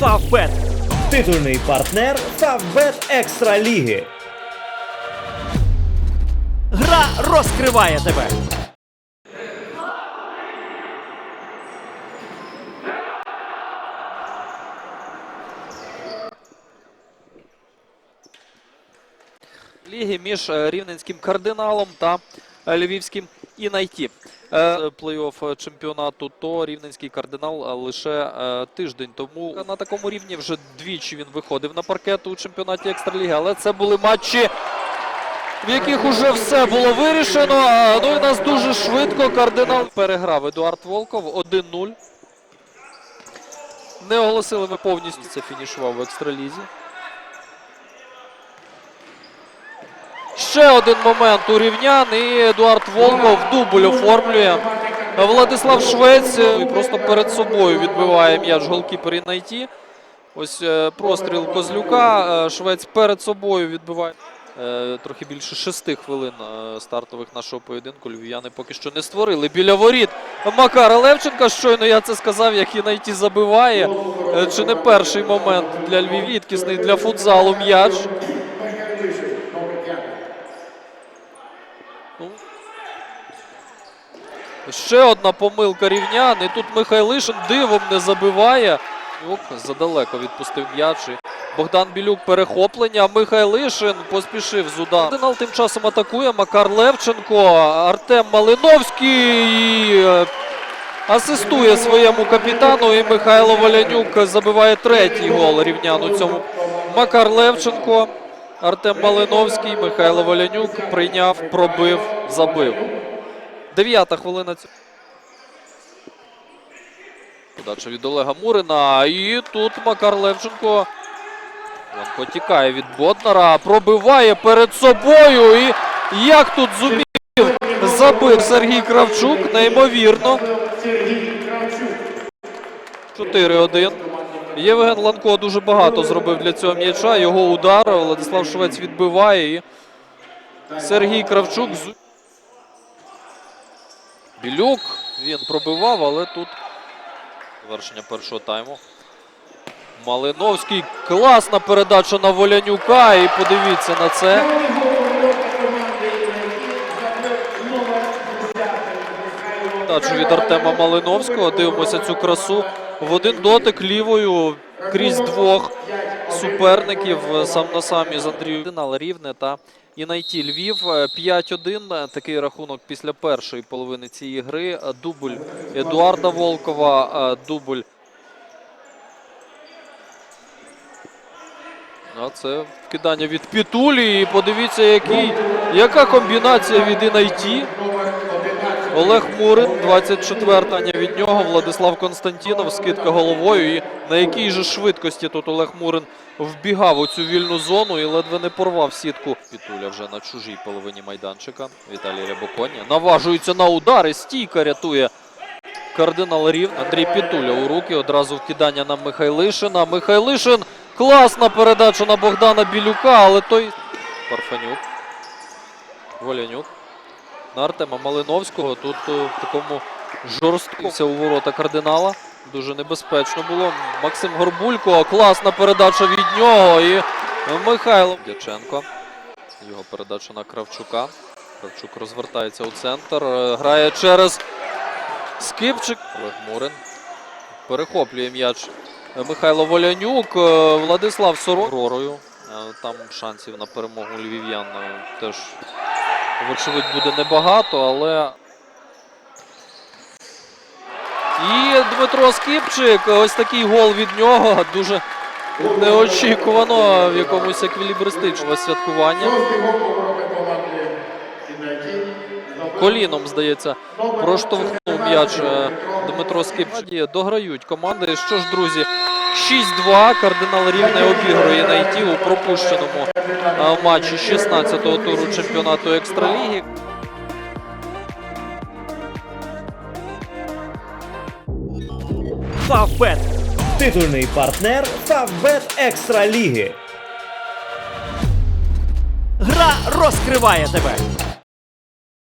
Фавбет. Титульний партнер Фавбет Екстра Ліги. Гра розкриває тебе. ліги між е, рівненським кардиналом та е, львівським інайті. Е, Плей-офф чемпіонату, то рівненський кардинал е, лише е, тиждень тому на такому рівні вже двічі він виходив на паркет у чемпіонаті екстраліги, але це були матчі. В яких уже все було вирішено. Ну і нас дуже швидко кардинал переграв Едуард Волков 1-0. Не оголосили ми повністю. Це фінішував в екстралізі. Ще один момент у рівнян і Едуард Волков дубль оформлює. Владислав Швець е, просто перед собою відбиває м'яч голкіпер Інайті. Ось е, простріл Козлюка. е, Швець перед собою відбиває. Е, Трохи більше шести хвилин стартових нашого поєдинку. Львів'яни поки що не створили. Біля воріт Макара Левченка. Щойно я це сказав, як Інайті забиває. Е, Чи не перший момент для Львів? Рідкісний для футзалу м'яч. Ну, Ще одна помилка рівнян. І тут Михайлишин дивом не забиває. Юк задалеко відпустив м'яч. Богдан Білюк перехоплення. Михайлишин поспішив з удару. Кардинал тим часом атакує. Макар Левченко. Артем Малиновський е, асистує своєму капітану. І Михайло Волянюк забиває третій гол рівнян у цьому. Макар Левченко. Артем Малиновський, Михайло Волянюк прийняв, пробив, забив. Дев'ята хвилина. Подача від Олега Мурина. І тут Макар Левченко. Ланко тікає від Боднара, пробиває перед собою. І як тут зумів забив Сергій Кравчук, неймовірно. 4-1. Євген Ланко дуже багато зробив для цього м'яча. Його удар Владислав Швець відбиває. І Сергій Кравчук. Білюк. Він пробивав, але тут завершення першого тайму. Малиновський. Класна передача на Волянюка. І подивіться на це. Передачу від Артема Малиновського. Дивимося цю красу. В один дотик лівою крізь двох суперників е, сам на сам із Андрієм Динал Рівне та Інайті Львів. Е, 5-1. Такий рахунок після першої половини цієї гри. Е, Дубль Едуарда Волкова, е, дубль. А це вкидання від Пітулі. І подивіться, який, яка комбінація від Інайті. Олег Мурин, 24-та від нього. Владислав Константінов, скидка головою. І на якій же швидкості тут Олег Мурин вбігав у цю вільну зону і ледве не порвав сітку. Пітуля вже на чужій половині майданчика. Віталій Рябоконі наважується на удар і стійка рятує кардинал Рів. Андрій Пітуля у руки. Одразу вкидання на Михайлишина. Михайлишин. Класна передача на Богдана Білюка, але той. Парфанюк. Волянюк на Артема Малиновського. Тут е, в такому жорсткився у ворота кардинала. Дуже небезпечно було. Максим Горбулько. Класна передача від нього. І Михайло Дяченко. Його передача на Кравчука. Кравчук розвертається у центр. е, Грає через Скипчик. Олег Мурин. Перехоплює м'яч Михайло Волянюк. е, Владислав Сорок. Там шансів на перемогу львів'ян теж вочевидь буде небагато, але. І Дмитро Скіпчик. Ось такий гол від нього. Дуже неочікувано в якомусь еквілібристичному святкування. Коліном, здається, проштовхнув м'яч е, Дмитро Скипчик. Дограють команди. Що ж, друзі, 6-2. Кардинал Рівне обігрує найти у пропущеному матчі 16-го туру чемпіонату Екстраліги. Фавбет. Титульний партнер Фавбет Екстра Ліги. Гра розкриває тебе.